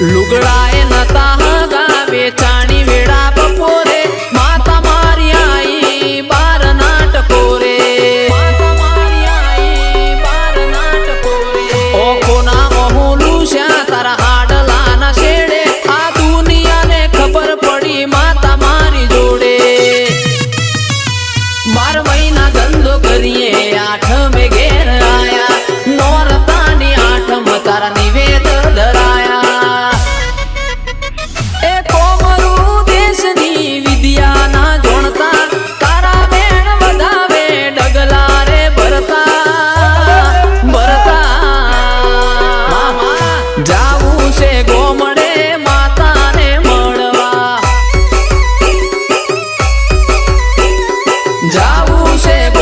લુગડાએ નતા હગાવે, ચાણી વેળા બપોરે. માતા મારી આઈ, બાર નાટકો રે બાર નાટકો મહુલું શ્યા તારા શેડે. આ દુનિયાને ખબર પડી માતા મારી જોડે. બાર ધંધો કરીએ. દિવસે ગોમડે માતાને મળવા. જાવું છે